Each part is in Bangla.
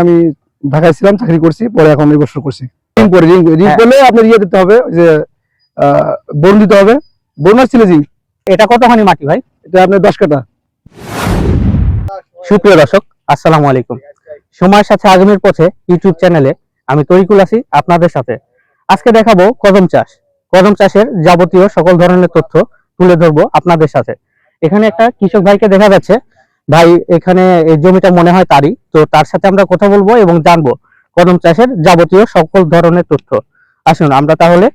আমি ঢাকায় ছিলাম চাকরি করছি পরে এখন এই বছর করছি। রিং করে রিং রিং হ্যাঁ। করলে আপনার ইয়ে দিতে হবে যে বন দিতে হবে। বোনাস ছিল জি এটা কতখানি মাটি ভাই? এটা আপনার দশ কাটা সুপ্রিয় দর্শক আসসালামু আলাইকুম। সময়ের সাথে আগামীর পথে ইউটিউব চ্যানেলে আমি তরিকুল আছি আপনাদের সাথে। আজকে দেখাবো কদম চাষ। কদম চাষের যাবতীয় সকল ধরনের তথ্য তুলে ধরবো আপনাদের সাথে। এখানে একটা কৃষক ভাইকে দেখা যাচ্ছে। ভাই এখানে এই জমিটা মনে হয় তারই। তো তার সাথে আমরা কথা বলব এবং জানব কদম চাষের যাবতীয় সকল ধরনের তথ্য। আসুন আমরা তাহলে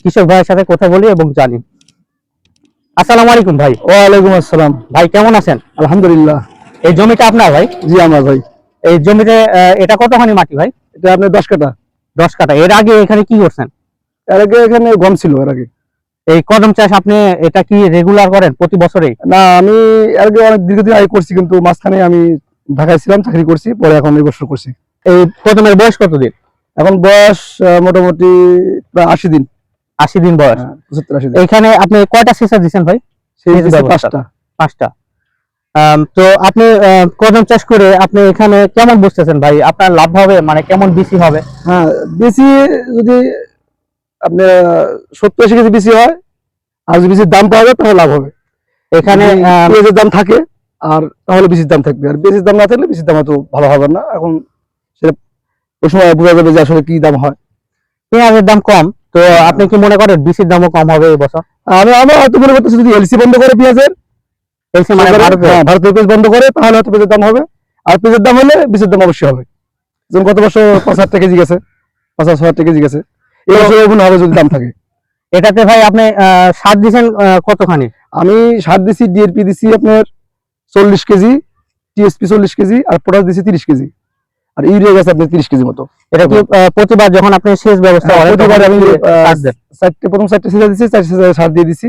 কৃষক ভাইয়ের সাথে কথা বলি এবং জানি। আসসালামু আলাইকুম ভাই। ওয়ালাইকুম আসসালাম। ভাই কেমন আছেন? আলহামদুলিল্লাহ। এই জমিটা আপনার ভাই? জি আমার ভাই। এই জমিতে এটা কতখানি মাটি ভাই? এটা আপনার দশ কাটা দশ কাটা এর আগে এখানে কি করছেন? এর আগে এখানে গম ছিল এর আগে। এই কদম চাষ আপনি এটা কি রেগুলার করেন প্রতি বছরে না আমি আগে অনেক দীর্ঘদিন আগে করছি কিন্তু মাঝখানে আমি ঢাকায় ছিলাম চাকরি করছি পরে এখন এই বছর করছি। এই কদমের বয়স কতদিন? এখন বয়স মোটামুটি প্রায় আশি দিন। আশি দিন বয়স। হ্যাঁ, এখানে আপনি কয়টা সিসা দিচ্ছেন ভাই। পাঁচটা। পাঁচটা। তো আপনি কদম চাষ করে আপনি এখানে কেমন বুঝতেছেন ভাই? আপনার লাভ হবে মানে কেমন বেশি হবে? হ্যাঁ বেশি যদি আপনার সত্তর আশি কেজি বেশি হয় আর যদি দাম পাওয়া যায় তাহলে লাভ হবে। এখানে পেঁয়াজের দাম থাকে আর তাহলে দাম থাকবে। আর বেশির দাম না থাকলে বেশির দাম হয়তো ভালো হবে না। এখন সেটা ওই সময় বোঝা যাবে যে আসলে কি দাম হয়। পেঁয়াজের দাম কম তো আপনি কি মনে করেন বিসির দামও কম হবে এই বছর? আমি আমি হয়তো মনে করতেছি যদি এলসি বন্ধ করে পেঁয়াজের এলসি মানে হ্যাঁ, ভারতীয় পেঁয়াজ বন্ধ করে তাহলে হয়তো পেঁয়াজের দাম হবে। আর পেঁয়াজের দাম হলে বিষের দাম অবশ্যই হবে। যেমন গত বছর পাঁচ হাজার টাকা কেজি গেছে পাঁচ হাজার ছয় হাজার টাকা কেজি গেছে। এই বছর হবে যদি দাম থাকে। এটাতে ভাই আপনি সার দিচ্ছেন কতখানি? আমি সার দিছি ডিএরপি দিছি আপনার চল্লিশ কেজি টিএসপি চল্লিশ কেজি আর পটাশ দিছি তিরিশ কেজি। আর ইউরিয়া গেছে আপনার তিরিশ কেজি মতো। এটা কি প্রতিবার যখন আপনি সেচ ব্যবস্থা হ্যাঁ, প্রতিবার আমি? চারটে প্রথম চারটে সিজা দিছি চারটে সিজা সার দিয়ে দিছি।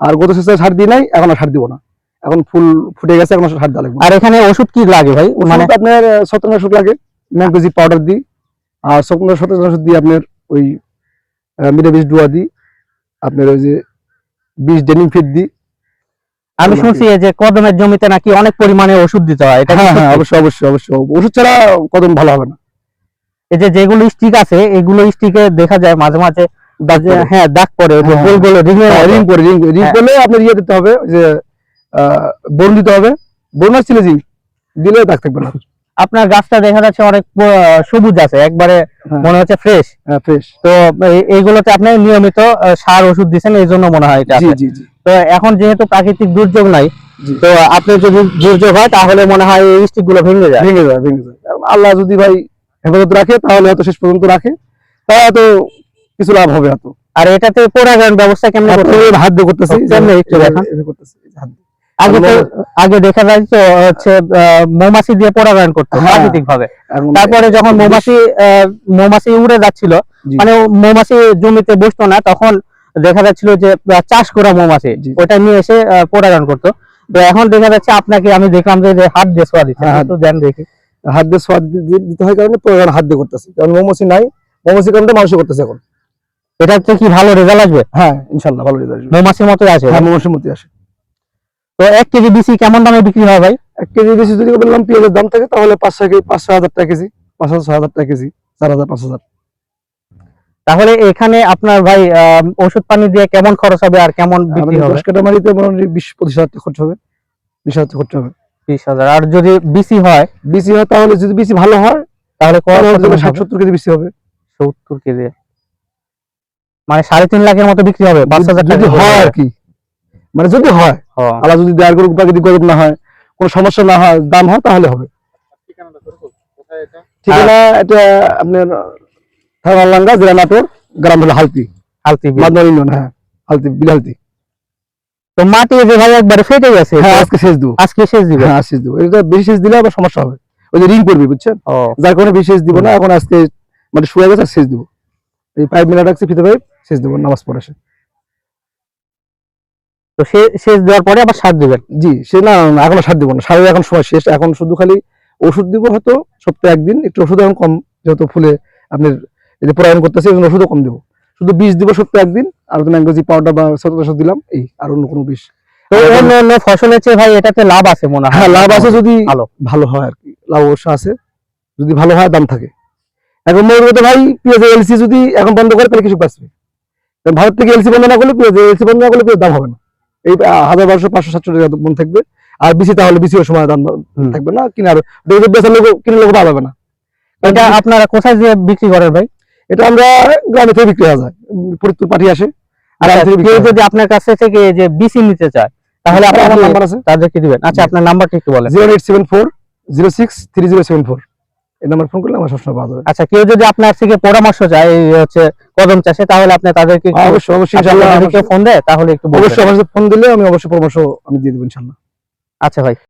আর গত সিজা সার দিয়ে নাই এখন আর সার দিব না। এখন ফুল ফুটে গেছে এখন সার দেওয়া লাগবে আর এখানে ওষুধ কি লাগে ভাই? মানে আপনার ছত্রনাশক লাগে। ম্যাঙ্গোজি পাউডার দিই। আর শুকনো ছত্রনাশক দিয়ে আপনার ওই মিডে বিষ ডুয়া দিই আপনার ওই যে বিষ ডেনিং ফিট দিই আমি শুনছি এই যে কদমের জমিতে নাকি অনেক পরিমাণে ওষুধ দিতে হয় এটা হ্যাঁ হ্যাঁ অবশ্যই অবশ্যই অবশ্যই। ওষুধ ছাড়া কদম ভালো হবে না। এই যে যেগুলো স্টিক আছে এগুলো স্টিকে দেখা যায় মাঝে মাঝে। হ্যাঁ দাগ পড়ে ওই হ্যাঁ। গোল গোল রিং হ্যাঁ, রিং করে রিং রিং হ্যাঁ। করলে আপনার ইয়ে দিতে হবে যে বোন দিতে হবে। বোনাস ছিল জি দিলে দাগ থাকবে না। আপনার গাছটা দেখা যাচ্ছে অনেক সবুজ আছে একবারে হ্যাঁ। মনে হচ্ছে ফ্রেশ হ্যাঁ ফ্রেশ তো এইগুলোতে আপনি নিয়মিত সার ওষুধ দিচ্ছেন এই জন্য মনে হয় এটা তো এখন যেহেতু প্রাকৃতিক দুর্যোগ নাই তো আপনি যদি দুর্যোগ হয় তাহলে মনে হয় এই স্টিকগুলো ভেঙে যায়। ভেঙে যায় ভেঙে যায়। আল্লাহ যদি ভাই হেফাজত রাখে তাহলে হয়তো শেষ পর্যন্ত রাখে। তাহলে হয়তো কিছু লাভ হবে হয়তো। আর এটাতে পরাগায়ন ব্যবস্থা কেমন করতে হয়? হাত দিয়ে করতেছি? করতেছি, হাত দিয়ে। আগে তো আগে দেখা যায় তো হচ্ছে মৌমাছি দিয়ে পরাগায়ন করতো হ্যাঁ। প্রাকৃতিক ভাবে তারপরে যখন মৌমাছি মৌমাছি উড়ে যাচ্ছিল মানে মৌমাছি জমিতে বসতো না তখন দেখা যাচ্ছিল যে চাষ করা মৌমাছি। ওটা নিয়ে এসে পরাগায়ন করতো। তো এখন দেখা যাচ্ছে আপনাকে আমি দেখলাম যে হাত দিয়ে সোয়া দিচ্ছে হ্যাঁ, একটু দেন দেখি। হাত দিয়ে দি- দিতে হয় কারণে প্রয়োজন হাত দিয়ে করতেছে কারণ মৌমাছি নাই মৌমাছি কারণে মানুষ করতেছে এখন। এটাতে কি ভালো রেজাল্ট আসবে? হ্যাঁ ইনশাল্লাহ ভালো রেজাল্ট আসবে। মৌমাছির মতো আছে হ্যাঁ মৌমাছির মধ্যে আসে। তো এক কেজি বিসি কেমন দামে বিক্রি হয় ভাই? এক কেজি বেশি যদি বললাম পেঁয়াজের দাম থাকে তাহলে পাঁচ ছয় কেজি পাঁচ ছয় হাজার টাকা কেজি পাঁচ হাজার ছয় হাজার টাকা কেজি চার হাজার পাঁচ হাজার। তাহলে এখানে আপনার ভাই ওষুধ পানি দিয়ে কেমন খরচ হবে আর কেমন বিক্রি হবে? দশ কাটা মারিতে মোটামুটি বিশ পঁচিশ হাজার টাকা খরচ হবে। বিশ হাজার খরচ হবে। বিশ হাজার। আর যদি বিসি হয়? বেশি হয় তাহলে যদি বেশি ভালো হয় তাহলে? ষাট সত্তর কেজি বেশি হবে। সত্তর কেজি। মানে সাড়ে তিন লাখের মতো বিক্রি হবে পাঁচ হাজার হয় আর কি। মানে যদি হয় হ্যাঁ। আল্লাহ যদি দেয়ার করে প্রাকৃতিক গজব না হয় কোনো সমস্যা না হয় দাম হয় তাহলে হবে। ঠিকানা এটা আপনার থানালাঙ্গা জেলা নাটোর গ্রাম হলো হালতি। হালতি। মাদনা ইউনিয়ন হ্যাঁ হালতি বিলালতি তো মাটি যে ভাই একবারে ফেটে গেছে হ্যাঁ আজকে শেষ দেবো। আজকে শেষ দিবে? হ্যাঁ শেষ দেবো। এটা বেশি শেষ দিলে আবার সমস্যা হবে। ওই যে রিং করবি বুঝছেন? যার কারণে বেশি শেষ দিব না এখন আজকে মানে শুয়ে গেছে শেষ দিব। এই পাইপ মেলা রাখছি ফিতে পাইপ শেষ দেবো নামাজ পড়ে তো সে- শেষ দেওয়ার পরে আবার সার দিবেন? জি সে না এখন সার দিব না। সারের এখন সময় শেষ। এখন শুধু খালি ওষুধ দিব হয়তো সপ্তাহে একদিন। একটু ওষুধ এখন কম যেহেতু ফুলে আপনার এই যে পরায়ণ করতেছে এই ওষুধও কম দেবো। শুধু বিষ দিব সপ্তাহে একদিন। আর তো ম্যাঙ্গোজি পাউডার বা সতর্ক দিলাম। এই আর অন্য কোনো বিষ। তো অন্য অন্য ফসলের চেয়ে ভাই এটাতে লাভ আছে মনে হয়। হ্যাঁ লাভ আছে যদি ভালো। ভালো হয় আর কি। লাভ অবশ্য আছে। যদি ভালো হয় দাম থাকে। এখন মনে করতে ভাই পেঁয়াজের এলসি যদি এখন বন্ধ করে তাহলে কিছু বাঁচবে। ভারত থেকে এলসি বন্ধ না করলে পেঁয়াজের এলসি বন্ধ না করলে পেঁয়াজ দাম হবে না। এই হাজার বারোশো পাঁচশো সাতশো টাকা মন থাকবে। আর বিসি তাহলে বেশি সময় দাম থাকবে না কিনার বেচার লোক কিনে লোক পাবে না। এটা আপনারা কোথায় যে বিক্রি করেন ভাই? এটা আমরা গ্রামে থেকে বিক্রি হয়ে যায়। ফরিদপুর পাঠি আসে। আচ্ছা থেকে বিক্রি কেউ যদি আপনার কাছে থেকে যে বিসি নিতে চায় তাহলে আপনার নাম্বার আছে। তাদেরকে দিবেন। আচ্ছা আপনার নাম্বারটা একটু বলেন। Zero eight seven four zero six three zero seven four. এই নাম্বার ফোন করলে আমার সবসময় পাওয়া যাবে। আচ্ছা কেউ যদি আপনার থেকে পরামর্শ চায় এই হচ্ছে কদম চাষে তাহলে আপনি তাদেরকে অবশ্যই অবশ্যই আপনার ইনশাআল্লাহ ফোন দেয় তাহলে একটু অবশ্যই আমার ফোন দিলে আমি অবশ্যই পরামর্শ আমি দিয়ে দেব ইনশাআল্লাহ। আচ্ছা ভাই।